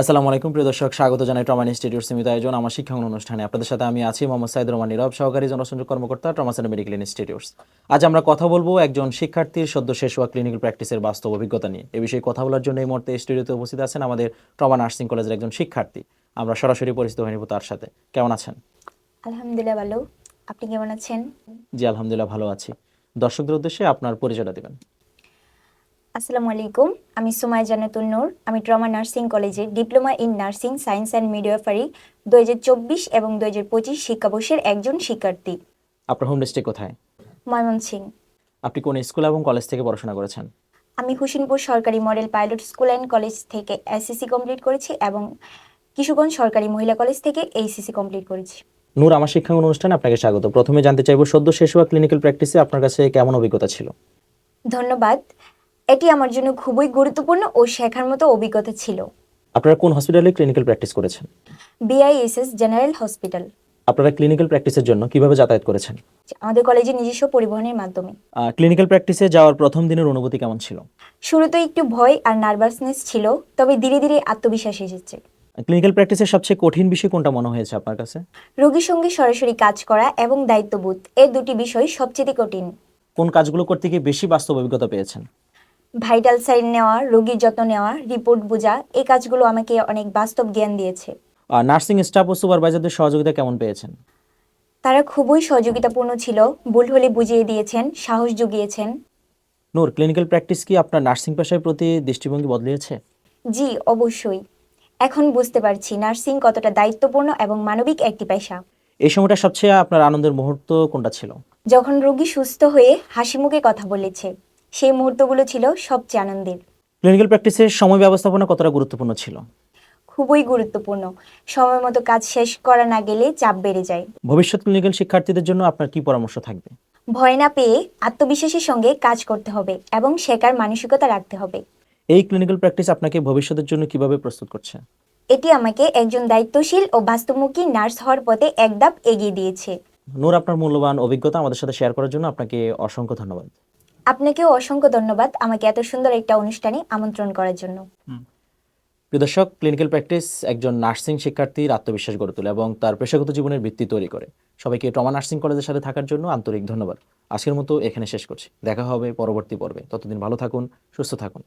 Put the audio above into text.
আসসালামু আলাইকুম প্রিয় দর্শক স্বাগত জানাই ট্রমা ইনস্টিটিউট সীমিত আয়োজন আমার শিক্ষাঙ্গন অনুষ্ঠানে। আপনাদের সাথে আমি আছি মোহাম্মদ সাইদ রহমান নীরব সহকারী জনসংযোগ কর্মকর্তা ট্রমা সেন্টার মেডিকেল ইনস্টিটিউটস আজ আমরা কথা বলব একজন শিক্ষার্থীর সদ্য শেষ হওয়া ক্লিনিক্যাল প্র্যাকটিসের বাস্তব অভিজ্ঞতা নিয়ে। এ বিষয়ে কথা বলার জন্য এই মুহূর্তে স্টুডিওতে উপস্থিত আছেন আমাদের ট্রমা নার্সিং কলেজের একজন শিক্ষার্থী। আমরা সরাসরি পরিচিত হয়ে নিব তার সাথে। কেমন আছেন? আলহামদুলিল্লাহ ভালো। আপনি কেমন আছেন? জি আলহামদুলিল্লাহ ভালো আছি। দর্শকদের উদ্দেশ্যে আপনার পরিচয়টা দিবেন। আসসালামু আলাইকুম। আমি সুমাই জান্নাতুল নূর। আমি ট্রমা নার্সিং কলেজে diploma in nursing science and midwifery দু হাজার চব্বিশ এবং দু হাজার পঁচিশ শিক্ষাবর্ষের একজন শিক্ষার্থী। আপনার হোম ডিস্ট্রিক্ট কোথায়? ময়মনসিং আপনি কোন স্কুল এবং কলেজ থেকে পড়াশোনা করেছেন? আমি হুসেনপুর সরকারি model pilot school and college থেকে এসএসসি কমপ্লিট করেছি এবং কিশোরগঞ্জ সরকারি মহিলা কলেজ থেকে এইসিসি কমপ্লিট করেছি। নূর আমার শিক্ষাঙ্গন অনুষ্ঠানে আপনাকে স্বাগত। প্রথমে জানতে চাইব সদ্য শেষ হওয়া ক্লিনিক্যাল প্র্যাকটিসে আপনার কাছে কেমন অভিজ্ঞতা ছিল? ধন্যবাদ। এটি আমার জন্য খুবই গুরুত্বপূর্ণ ও শেখার মতো অভিজ্ঞতা ছিল। আপনারা কোন হসপিটালে ক্লিনিক্যাল প্র্যাকটিস করেছেন? বিআইএসএস জেনারেল হসপিটাল আপনারা ক্লিনিক্যাল প্র্যাকটিসের জন্য কীভাবে যাতায়াত করেছেন? আমাদের কলেজে নিজস্ব পরিবহনের মাধ্যমে। ক্লিনিক্যাল প্র্যাকটিসে যাওয়ার প্রথম দিনের অনুভূতি কেমন ছিল? শুরুতে একটু ভয় আর নার্ভাসনেস ছিল তবে ধীরে ধীরে আত্মবিশ্বাস এসেছে। ক্লিনিক্যাল প্র্যাকটিসের সবচেয়ে কঠিন বিষয় কোনটা মনে হয়েছে আপনার কাছে? রোগীর সঙ্গে সরাসরি কাজ করা এবং দায়িত্ববোধ এই দুটি বিষয় সবচেয়ে কঠিন। কোন কাজগুলো করতে গিয়ে বেশি বাস্তব অভিজ্ঞতা পেয়েছেন? ভাইটাল সাইন নেওয়া রোগীর যত্ন নেওয়া রিপোর্ট বোঝা এই কাজগুলো আমাকে অনেক বাস্তব জ্ঞান দিয়েছে। নার্সিং স্টাফ ও সুপারভাইজারদের সহযোগিতা কেমন পেয়েছেন? তারা খুবই সহযোগিতাপূর্ণ ছিল ভুল হলে বুঝিয়ে দিয়েছেন সাহস জুগিয়েছেন। নূর ক্লিনিক্যাল প্র্যাকটিস কি আপনার নার্সিং পেশার প্রতি দৃষ্টিভঙ্গি বদলিয়েছে জি অবশ্যই। এখন বুঝতে পারছি নার্সিং কতটা দায়িত্বপূর্ণ এবং মানবিক একটি পেশা। এই সময়টা সবচেয়ে আপনার আনন্দের মুহূর্ত কোনটা ছিল? যখন রোগী সুস্থ হয়ে হাসি মুখে কথা বলেছে সেই মুহূর্তগুলো ছিল সবচেয়ে আনন্দের। ক্লিনিক্যাল প্র্যাকটিসের সময় ব্যবস্থাপনা কতটা গুরুত্বপূর্ণ ছিল? খুবই গুরুত্বপূর্ণ। সময় মতো কাজ শেষ করা না গেলে চাপ বেড়ে যায়। ভবিষ্যৎ ক্লিনিক্যাল শিক্ষার্থীদের জন্য আপনার কি পরামর্শ থাকবে? ভয় না পেয়ে আত্মবিশ্বাসের সঙ্গে কাজ করতে হবে এবং শেখার মানসিকতা রাখতে হবে। এই ক্লিনিক্যাল প্র্যাকটিস আপনাকে ভবিষ্যতের জন্য কীভাবে প্রস্তুত করছে? এটি আমাকে একজন দায়িত্বশীল ও বাস্তবমুখী নার্স হওয়ার পথে এক ধাপ এগিয়ে দিয়েছে। নূর আপনার মূল্যবান অভিজ্ঞতা আমাদের সাথে শেয়ার করার জন্য আপনাকে অসংখ্য ধন্যবাদ। আপনাকেও অসংখ্য ধন্যবাদ আমাকে এত সুন্দর একটা অনুষ্ঠানে আমন্ত্রণ করার জন্য। প্রিয় দর্শক ক্লিনিক্যাল প্র্যাকটিস একজন নার্সিং শিক্ষার্থীর আত্মবিশ্বাস গড়ে তোলে এবং তার পেশাগত জীবনের ভিত্তি তৈরি করে। সবাইকে ট্রমা নার্সিং কলেজের সাথে থাকার জন্য আন্তরিক ধন্যবাদ। আজকের মতো এখানে শেষ করছি। দেখা হবে পরবর্তী পর্বে। ততদিন ভালো থাকুন, সুস্থ থাকুন।